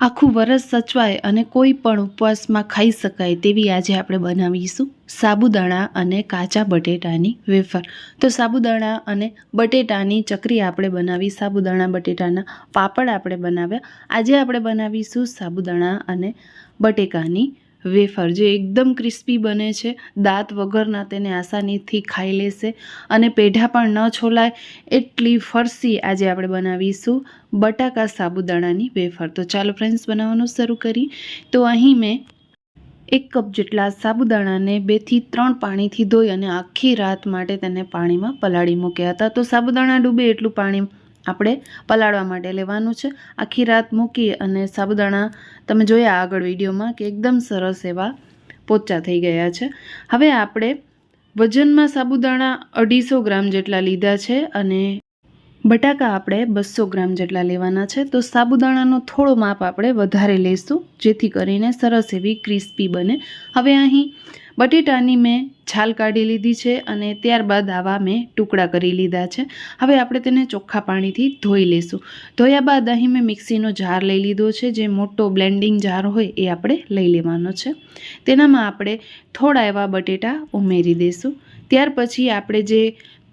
આખું વરસ સચવાય અને કોઈ પણ ઉપવાસમાં ખાઈ શકાય તેવી આજે આપણે બનાવીશું. સાબુદાણા અને કાચા બટેટાની વેફર. તો સાબુદાણા અને બટેટાની ચકરી આપણે બનાવી, સાબુદાણા, બટેટાના પાપડ આપણે બનાવ્યા. આજે આપણે બનાવીશું સાબુદાણા અને બટેકાની વેફર જે એકદમ ક્રિસ્પી બને છે, દાંત વગરના તેને આસાનીથી ખાઈ લેશે અને પેઢા પણ ન છોલાય એટલી ફરસી આજે આપણે બનાવીશું બટાકા સાબુદાણાની વેફર. તો ચાલો ફ્રેન્ડ્સ બનાવવાનું શરૂ કરી તો અહીં મેં એક કપ જેટલા સાબુદાણાને બેથી ત્રણ પાણીથી ધોઈ અને આખી રાત માટે તેને પાણીમાં પલાળી મૂક્યા હતા. તો સાબુદાણા ડૂબે એટલું પાણી આપણે પલાળવા માટે લેવાનું છે. આખી રાત મૂકી અને સાબુદાણા તમે જોયા આગળ વિડીયોમાં કે એકદમ સરસ એવા પોચા થઈ ગયા છે. હવે આપણે વજનમાં સાબુદાણા અઢીસો ગ્રામ જેટલા લીધા છે અને બટાકા આપણે બસો ગ્રામ જેટલા લેવાના છે. તો સાબુદાણાનો થોડો માપ આપણે વધારે લઈશું જેથી કરીને સરસ એવી ક્રિસ્પી બને. હવે અહીં બટેટાની મેં છાલ કાઢી લીધી છે અને ત્યારબાદ આવા મેં ટુકડા કરી લીધા છે. હવે આપણે તેને ચોખ્ખા પાણીથી ધોઈ લઈશું ધોયા બાદ અહીં મેં મિક્સીનો જાર લઈ લીધો છે. જે મોટો બ્લેન્ડિંગ જાર હોય એ આપણે લઈ લેવાનો છે. તેનામાં આપણે થોડા એવા બટેટા ઉમેરી દઈશું ત્યાર પછી આપણે જે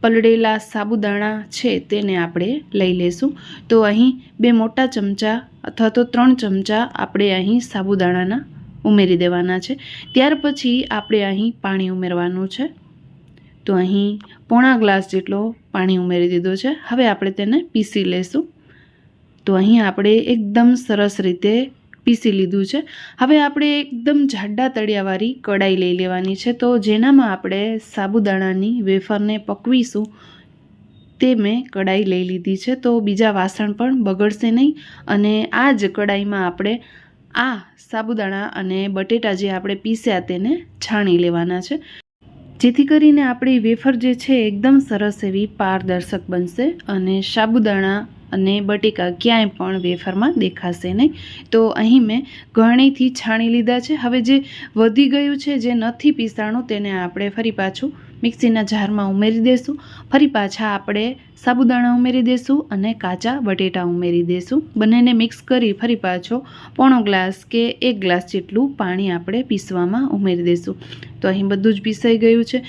પલળેલા સાબુદાણા છે તેને આપણે લઈ લેશું. તો અહીં બે મોટા ચમચા અથવા તો ત્રણ ચમચા આપણે અહીં સાબુદાણાના ઉમેરી દેવાના છે. ત્યાર પછી આપણે અહીં પાણી ઉમેરવાનું છે. તો અહીં પોણા ગ્લાસ જેટલો પાણી ઉમેરી દીધો છે. હવે આપણે તેને પીસી લેશું. તો અહીં આપણે એકદમ સરસ રીતે પીસી લીધું છે. હવે આપણે એકદમ જાડા તળિયાવાળી કડાઈ લઈ લેવાની છે. તો જેનામાં આપણે સાબુદાણાની વેફરને પકવીશું તે મેં કડાઈ લઈ લીધી છે. તો બીજા વાસણ પણ બગડશે નહીં. અને આ જ કડાઈમાં આપણે આ સાબુદાણા અને બટેટા જે આપણે પીસ્યા તેને છાણી લેવાના છે. જેથી કરીને આપણી વેફર જે છે એકદમ સરસ એવી પારદર્શક બનશે અને સાબુદાણા અને બટેકા ક્યાંય પણ વેફરમાં દેખાશે નહીં. તો અહીં મેં ઘણીથી છાણી લીધા છે. હવે જે વધી ગયું છે, જે નથી પીસાણું, તેને આપણે ફરી પાછું મિક્સીના જારમાં ઉમેરી દઈશું ફરી પાછા આપણે સાબુદાણા ઉમેરી દઈશું અને કાચા બટેટા ઉમેરી દઈશું બંનેને મિક્સ કરી ફરી પાછો પોણો ગ્લાસ કે એક ગ્લાસ જેટલું પાણી આપણે પીસવામાં ઉમેરી દઈશું તો અહીં બધું જ પીસાઈ ગયું છે.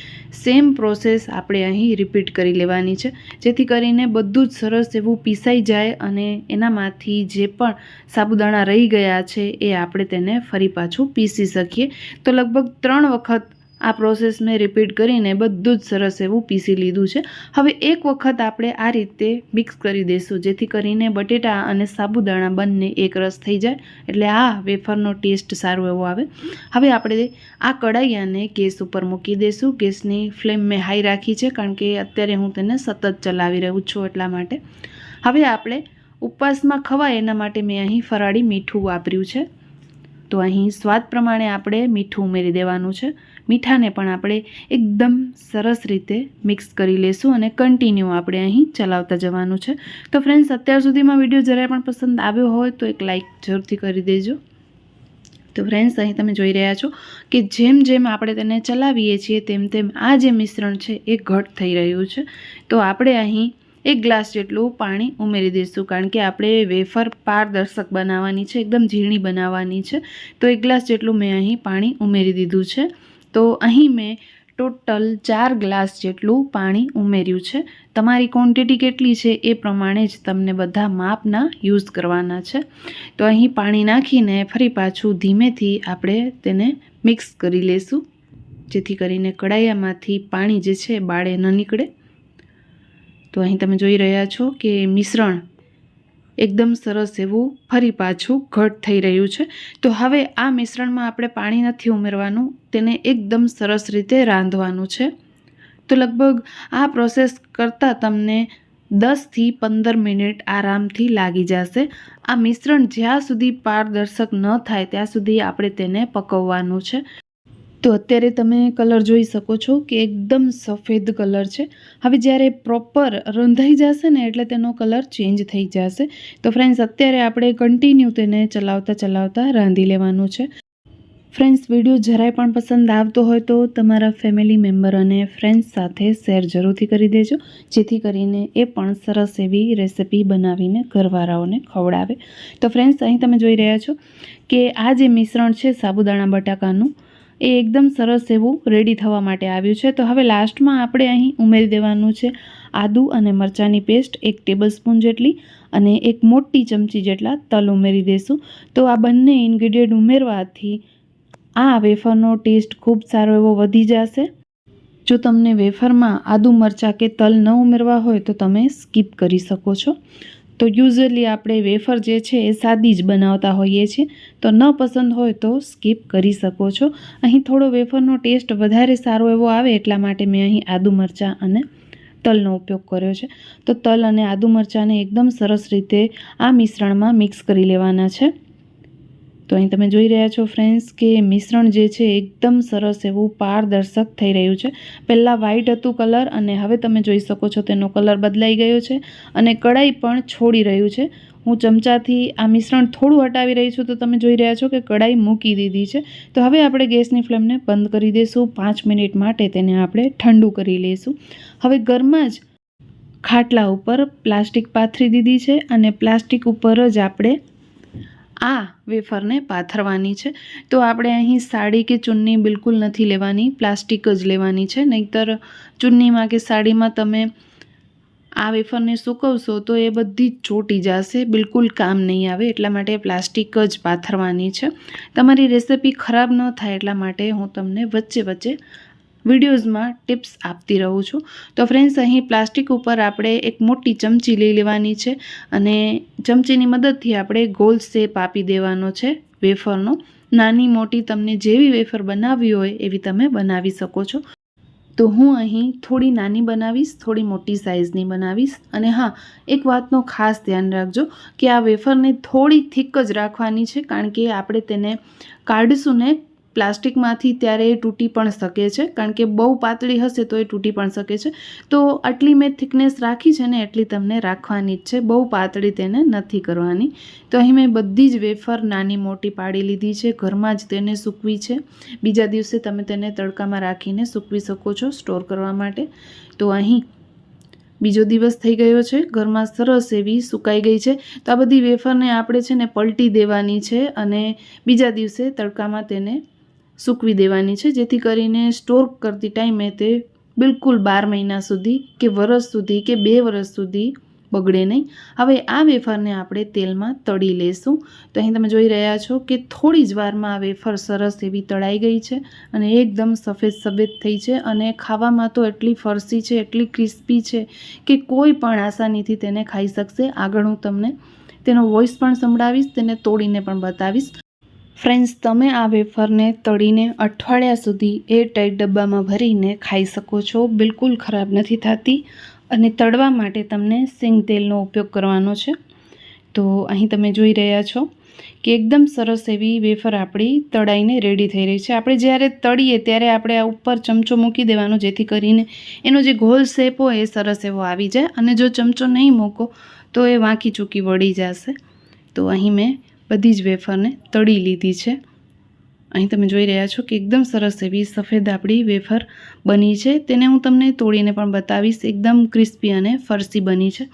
સેમ પ્રોસેસ આપણે અહીં રિપીટ કરી લેવાની છે. જેથી કરીને બધું જ સરસ એવું પીસાઈ જાય અને એનામાંથી જે પણ સાબુદાણા રહી ગયા છે એ આપણે તેને ફરી પાછું પીસી શકીએ. તો લગભગ ત્રણ વખત આ પ્રોસેસ મેં રિપીટ કરીને બધું જ સરસ એવું પીસી લીધું છે. હવે એક વખત આપણે આ રીતે મિક્સ કરી દઈશું, જેથી કરીને બટેટા અને સાબુદાણા બંને એક રસ થઈ જાય, એટલે આ વેફરનો ટેસ્ટ સારો એવો આવે. હવે આપણે આ કડાઈયાને ગેસ ઉપર મૂકી દઈશું. ગેસની ફ્લેમ મેં હાઈ રાખી છે, કારણ કે અત્યારે હું તેને સતત ચલાવી રહ્યું છું એટલા માટે. હવે આપણે ઉપવાસમાં ખવાય એના માટે મેં અહીં ફરાળી મીઠું વાપર્યું છે. તો અહીં સ્વાદ પ્રમાણે આપણે મીઠું ઉમેરી દેવાનું છે. મીઠાને પણ આપણે એકદમ સરસ રીતે મિક્સ કરી લેશું અને કન્ટિન્યુ આપણે અહીં ચલાવતા જવાનું છે. તો ફ્રેન્ડ્સ અત્યાર સુધીમાં વીડિયો જરાય પણ પસંદ આવ્યો હોય તો એક લાઇક જરૂરથી કરી દેજો. તો ફ્રેન્ડ્સ અહીં તમે જોઈ રહ્યા છો કે જેમ જેમ આપણે તેને ચલાવીએ છીએ તેમ તેમ આ જે મિશ્રણ છે એ ઘટ થઈ રહ્યું છે. તો આપણે અહીં એક ગ્લાસ જેટલું પાણી ઉમેરી દઈશું કારણ કે આપણે વેફર પારદર્શક બનાવવાની છે, એકદમ ઝીણી બનાવવાની છે. તો એક ગ્લાસ જેટલું મેં અહીં પાણી ઉમેરી દીધું છે. તો અહીં મેં ટોટલ ચાર ગ્લાસ જેટલું પાણી ઉમેર્યું છે. તમારી ક્વોન્ટિટી કેટલી છે એ પ્રમાણે જ તમને બધા માપના યુઝ કરવાના છે. તો અહીં પાણી નાખીને ફરી પાછું ધીમેથી આપણે તેને મિક્સ કરી લેશું. જેથી કરીને કડાયામાંથી પાણી જે છે બાળે ન નીકળે. તો અહીં તમે જોઈ રહ્યા છો કે મિશ્રણ એકદમ સરસ એવું ફરી પાછું ઘટ થઈ રહ્યું છે. તો હવે આ મિશ્રણમાં આપણે પાણી નથી ઉમેરવાનું, તેને એકદમ સરસ રીતે રાંધવાનું છે. તો લગભગ આ પ્રોસેસ કરતાં તમને દસથી પંદર મિનિટ આરામથી લાગી જશે. આ મિશ્રણ જ્યાં સુધી પારદર્શક ન થાય ત્યાં સુધી આપણે તેને પકવવાનું છે. તો અત્યારે તમે કલર જોઈ શકો છો કે એકદમ સફેદ કલર છે. હવે જ્યારે પ્રોપર રંધાઈ જશે ને એટલે તેનો કલર ચેન્જ થઈ જશે. તો ફ્રેન્ડ્સ, અત્યારે આપણે કન્ટિન્યુ તેને ચલાવતા ચલાવતા રાંધી લેવાનું છે. ફ્રેન્ડ્સ, વીડિયો જરાય પણ પસંદ આવતો હોય તો તમારા ફેમિલી મેમ્બર અને ફ્રેન્ડ્સ સાથે શેર જરૂરથી કરી દેજો. જેથી કરીને એ પણ સરસ એવી રેસિપી બનાવીને ઘરવાળાઓને ખવડાવે. તો ફ્રેન્ડ્સ, અહીં તમે જોઈ રહ્યા છો કે આ જે મિશ્રણ છે સાબુદાણા બટાકાનું એ એકદમ સરસ એવું રેડી થવા માટે આવ્યું છે. તો હવે લાસ્ટમાં આપણે અહીં ઉમેરી દેવાનું છે આદુ અને મરચાંની પેસ્ટ એક ટેબલ સ્પૂન જેટલી અને એક મોટી ચમચી જેટલા તલ ઉમેરી દઈશું તો આ બંને ઇન્ગ્રીડિયન્ટ ઉમેરવાથી આ વેફરનો ટેસ્ટ ખૂબ સારો એવો વધી જશે. જો તમને વેફરમાં આદુ મરચાં કે તલ ન ઉમેરવા હોય તો તમે સ્કીપ કરી શકો છો. તો યુઝલી આપણે વેફર જે છે એ સાદી જ બનાવતા હોઈએ છીએ. તો ન પસંદ હોય તો સ્કીપ કરી શકો છો. અહીં થોડો વેફરનો ટેસ્ટ વધારે સારો એવો આવે એટલા માટે મેં અહીં આદુ મરચાં અને તલનો ઉપયોગ કર્યો છે. તો તલ અને આદુ મરચાંને એકદમ સરસ રીતે આ મિશ્રણમાં મિક્સ કરી લેવાના છે. તો અહીં તમે જોઈ રહ્યા છો ફ્રેન્ડ્સ કે મિશ્રણ જે છે એકદમ સરસ એવું પારદર્શક થઈ રહ્યું છે. પહેલાં વ્હાઇટ હતું કલર અને હવે તમે જોઈ શકો છો તેનો કલર બદલાઈ ગયો છે અને કડાઈ પણ છોડી રહ્યું છે. હું ચમચાથી આ મિશ્રણ થોડું હટાવી રહી છું તો તમે જોઈ રહ્યા છો કે કડાઈ મૂકી દીધી છે. તો હવે આપણે ગેસની ફ્લેમને બંધ કરી દઈશું પાંચ મિનિટ માટે તેને આપણે ઠંડુ કરી લઈશું હવે ઘરમાં જ ખાટલા ઉપર પ્લાસ્ટિક પાથરી દીધી છે અને પ્લાસ્ટિક ઉપર જ આપણે આ વેફરને પાથરવાની છે. તો આપણે અહીં સાડી કે ચુન્ની બિલકુલ નથી લેવાની, પ્લાસ્ટિક જ લેવાની છે. નહીંતર ચુન્નીમાં કે સાડીમાં તમે આ વેફરને સૂકવશો તો એ બધી જ ચોટી જશે, બિલકુલ કામ નહીં આવે, એટલા માટે પ્લાસ્ટિક જ પાથરવાની છે. તમારી રેસિપી ખરાબ ન થાય એટલા માટે હું તમને વચ્ચે વચ્ચે વિડીયોઝમાં ટિપ્સ આપતી રહું છું. તો ફ્રેન્ડ્સ, અહીં પ્લાસ્ટિક ઉપર આપણે એક મોટી ચમચી લઈ લેવાની છે અને ચમચીની મદદથી આપણે ગોલ શેપ આપી દેવાનો છે વેફરનો. નાની મોટી તમને જેવી વેફર બનાવવી હોય એવી તમે બનાવી શકો છો. તો હું અહીં થોડી નાની બનાવીશ, થોડી મોટી સાઇઝની બનાવીશ. અને હા, એક વાતનો ખાસ ધ્યાન રાખજો કે આ વેફરને થોડી થીક જ રાખવાની છે, કારણ કે આપણે તેને કાઢશું ને પ્લાસ્ટિકમાંથી ત્યારે એ તૂટી પણ શકે છે. કારણ કે બહુ પાતળી હશે તો એ તૂટી પણ શકે છે. તો આટલી મેં થિકનેસ રાખી છે ને એટલી તમને રાખવાની જ છે. બહુ પાતળી તેને નથી કરવાની. તો અહીં મેં બધી જ વેફર નાની મોટી પાડી લીધી છે. ઘરમાં જ તેને સૂકવી છે. બીજા દિવસે તમે તેને તડકામાં રાખીને સૂકવી શકો છો સ્ટોર કરવા માટે. તો અહીં બીજો દિવસ થઈ ગયો છે. ઘરમાં સરસ એવી સુકાઈ ગઈ છે. તો આ બધી વેફરને આપણે છે ને પલટી દેવાની છે અને બીજા દિવસે તડકામાં તેને સૂકવી દેવાની છે, જેથી કરીને સ્ટોર કરતી ટાઈમે તે બિલકુલ બાર મહિના સુધી કે વરસ સુધી કે બે વરસ સુધી બગડે નહીં. હવે આ વેફરને આપણે તેલમાં તળી લેશું. તો અહીં તમે જોઈ રહ્યા છો કે થોડી જ વારમાં આ વેફર સરસ એવી તળાઈ ગઈ છે અને એકદમ સફેદ સફેદ થઈ છે અને ખાવામાં તો એટલી ફરસી છે, એટલી ક્રિસ્પી છે કે કોઈ પણ આસાનીથી તેને ખાઈ શકશે. આગળ હું તમને તેનો વોઇસ પણ સંભળાવીશ, તેને તોડીને પણ બતાવીશ. ફ્રેન્ડ્સ, તમે આ વેફરને તળીને અઠવાડિયા સુધી એ ટાઈટ ડબ્બામાં ભરીને ખાઈ શકો છો. બિલકુલ ખરાબ નથી થતી અને તળવા માટે તમને સિંગ તેલનો ઉપયોગ કરવાનો છે. તો અહીં તમે જોઈ રહ્યા છો કે એકદમ સરસ એવી વેફર આપણી તળાઈને રેડી થઈ રહી છે. આપણે જ્યારે તળીએ ત્યારે આપણે આ ઉપર ચમચો મૂકી દેવાનો, જેથી કરીને એનો જે ગોલ શેપ હોય એ સરસ એવો આવી જાય અને જો ચમચો નહીં મૂકો તો એ વાંકી ચૂકી વળી જશે. તો અહીં મેં બધી જ વેફરને તળી લીધી છે. અહીં તમે જોઈ રહ્યા છો કે એકદમ સરસ એવી સફેદ આપણી વેફર બની છે. તેને હું તમને તોડીને પણ બતાવીશ. એકદમ ક્રિસ્પી અને ફરસી બની છે.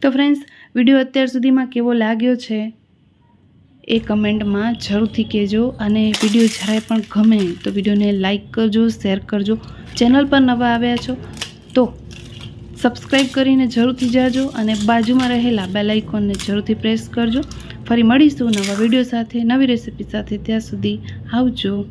તો ફ્રેન્ડ્સ વીડિયો અત્યાર સુધીમાં કેવો લાગ્યો છે? એ કમેન્ટમાં જરૂરથી કહેજો અને વીડિયો જરાય પણ ગમે તો વિડીયોને લાઇક કરજો, શેર કરજો. ચેનલ પર નવા આવ્યા છો તો સબસ્ક્રાઈબ કરીને જરૂરથી જાજો અને બાજુમાં રહેલા બેલ આઇકોનને જરૂરથી પ્રેસ કરજો. ફરી મળીશું નવા વીડિયો સાથે નવી રેસીપી સાથે. ત્યાં સુધી આવજો.